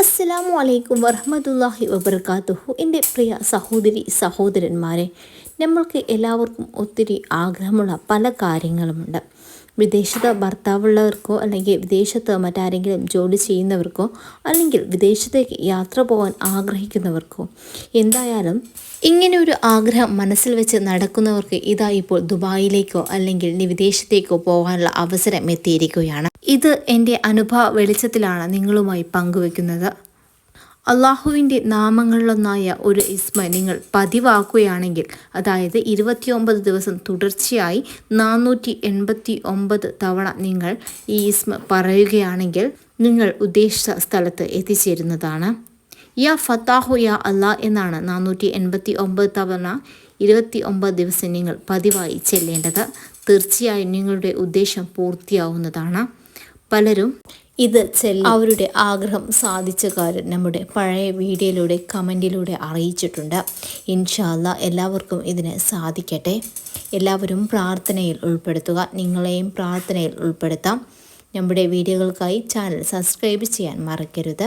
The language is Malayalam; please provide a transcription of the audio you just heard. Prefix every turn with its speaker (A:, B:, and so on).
A: അസ്സലാമു അലൈക്കും വറഹമത്തല്ലാഹി വബർക്കാത്തുഹു എന്റെ പ്രിയ സഹോദരി സഹോദരന്മാരെ നമ്മൾക്ക് എല്ലാവർക്കും ഒത്തിരി ആഗ്രഹമുള്ള പല കാര്യങ്ങളുമുണ്ട്. വിദേശത്ത് ഭർത്താവുള്ളവർക്കോ അല്ലെങ്കിൽ വിദേശത്ത് മറ്റാരെങ്കിലും ജോലി ചെയ്യുന്നവർക്കോ അല്ലെങ്കിൽ വിദേശത്തേക്ക് യാത്ര പോകാൻ ആഗ്രഹിക്കുന്നവർക്കോ എന്തായാലും ഇങ്ങനെ ഒരു ആഗ്രഹം മനസ്സിൽ വെച്ച് നടക്കുന്നവർക്ക് ഇതാ ഇപ്പോൾ ദുബായിലേക്കോ അല്ലെങ്കിൽ വിദേശത്തേക്കോ പോകാനുള്ള അവസരം എത്തിയിരിക്കുകയാണ്. ഇത് എന്റെ അനുഭവ വെളിച്ചത്തിലാണ് നിങ്ങളുമായി പങ്കുവെക്കുന്നത് അള്ളാഹുവിന്റെ നാമങ്ങളിലൊന്നായ ഒരു ഇസ്മ നിങ്ങൾ പതിവാക്കുകയാണെങ്കിൽ അതായത് ഇരുപത്തിയൊമ്പത് ദിവസം തുടർച്ചയായി നാനൂറ്റി എൺപത്തി ഒമ്പത് തവണ നിങ്ങൾ ഈ ഇസ്മ പറയുകയാണെങ്കിൽ നിങ്ങൾ ഉദ്ദേശിച്ച സ്ഥലത്ത് എത്തിച്ചേരുന്നതാണ്. യാ ഫത്താഹു യാ അല്ലാ എന്നാണ് നാനൂറ്റി എൺപത്തി ഒമ്പത് തവണ ഇരുപത്തി ഒമ്പത് ദിവസം നിങ്ങൾ പതിവായി ചെല്ലേണ്ടത്. തീർച്ചയായും നിങ്ങളുടെ ഉദ്ദേശം പൂർത്തിയാവുന്നതാണ്. പലരും ഇത് ചെല്ല അവരുടെ ആഗ്രഹം സാധിച്ച കാര്യം നമ്മുടെ പഴയ വീഡിയോയിലൂടെ കമന്റിലൂടെ അറിയിച്ചിട്ടുണ്ട്. ഇൻഷാല്ല എല്ലാവർക്കും ഇതിന് സാധിക്കട്ടെ. എല്ലാവരും പ്രാർത്ഥനയിൽ ഉൾപ്പെടുത്തുക. നിങ്ങളെയും പ്രാർത്ഥനയിൽ ഉൾപ്പെടുത്താം. നമ്മുടെ വീഡിയോകൾക്കായി ചാനൽ സബ്സ്ക്രൈബ് ചെയ്യാൻ മറക്കരുത്.